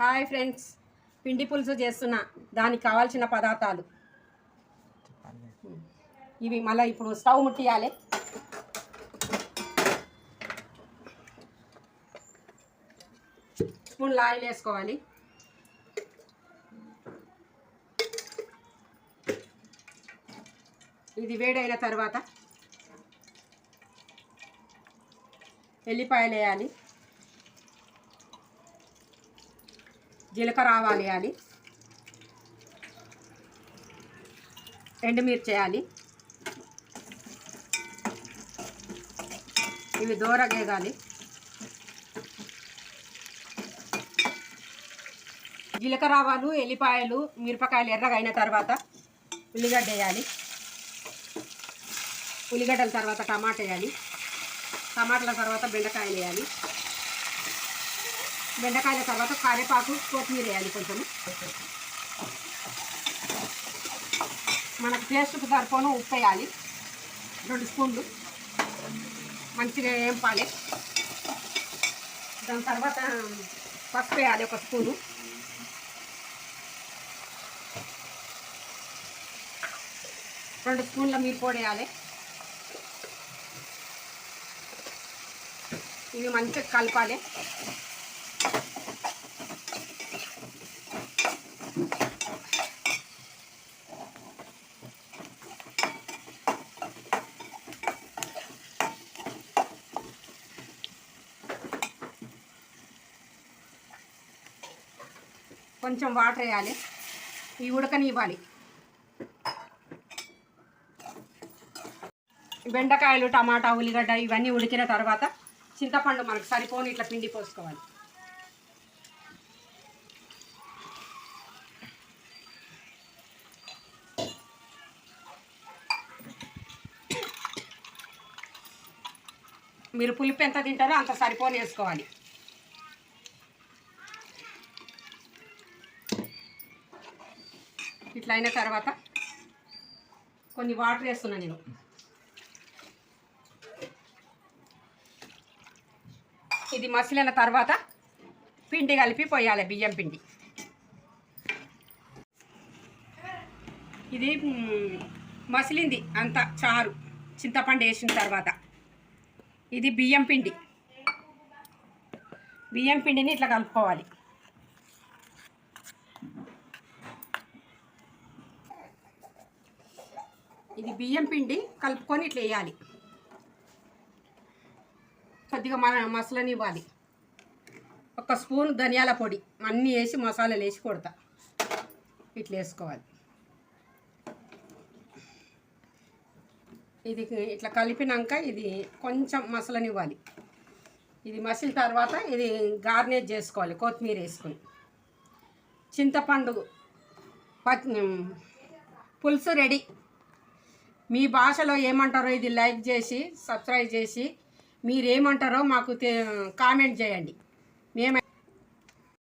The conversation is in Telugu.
Hi friends. పిండి పులుసు చేస్తున్నా. దానికి కావాల్సిన పదార్థాలు. ఇవి మళ్ళీ ఇప్పుడు స్టవ్ ముట్టియాలి. స్పూన్ ఆయిల్ వేసుకోవాలి. ఇది వేడైన తర్వాత ఎల్లిపాయలు వేయాలి. జీలకర్ర ఆవాలు వేయాలి. ఎండుమిర్చి వేయాలి. ఇవి దూరగేగాలి జీలకర్ర ఆవాలు ఎల్లిపాయలు మిరపకాయలు ఎర్రగా అయిన తర్వాత ఉల్లిగడ్డ వేయాలి. ఉల్లిగడ్డల తర్వాత టమాటా వేయాలి. టమాటాల తర్వాత బెండకాయలు వేయాలి. బెండకాయల తర్వాత కరివేపాకు కొత్తిమీర వేయాలి కొంచెం. మనకు టేస్ట్కి సరిపోను ఉప్పు వేయాలి. రెండు స్పూన్లు. మంచిగా వేంపాలి. దాని తర్వాత పసుపు వేయాలి ఒక స్పూను. రెండు స్పూన్ల మీరు పొడి వేయాలి. ఇవి మంచిగా కలపాలి. కొంచెం వాటర్ వేయాలి. ఈ ఉడకనివ్వాలి. బెండకాయలు టమాటా ఉల్లిగడ్డ ఇవన్నీ ఉడికిన తర్వాత చింతపండు మనకు సరిపోని ఇట్లా పిండి పోసుకోవాలి. మీరు పులుపు ఎంత తింటారో అంత సరిపోని వేసుకోవాలి. ఇట్లా అయిన తర్వాత కొన్ని వాటర్ వేస్తున్నా నేను. ఇది మసిలిన తర్వాత పిండి కలిపి పోయాలి బియ్యం పిండి. ఇది మసిలింది అంత చారు. చింతపండు వేసిన తర్వాత. ఇది బియ్యం పిండి. బియ్యం పిండిని ఇట్లా కలుపుకోవాలి. ఇది బియ్యం పిండి కలుపుకొని ఇట్లా వేయాలి. కొద్దిగా మన మసాలాని ఇవ్వాలి ఒక స్పూన్ ధనియాల పొడి అన్నీ వేసి మసాలాలు వేసి కొడతా. ఇట్లా వేసుకోవాలి. ఇది ఇట్లా కలిపినాక ఇది కొంచెం మసలనివ్వాలి. ఇవ్వాలి ఇది మసిలిన తర్వాత ఇది గార్నిష్ చేసుకోవాలి కొత్తిమీర వేసుకొని. చింతపండు పులుసు రెడీ. మీ భాషలో ఏమంటారో ఇది లైక్ చేసి సబ్స్క్రైబ్ చేసి మీరేమంటారో మాకు కామెంట్ చేయండి. మేమే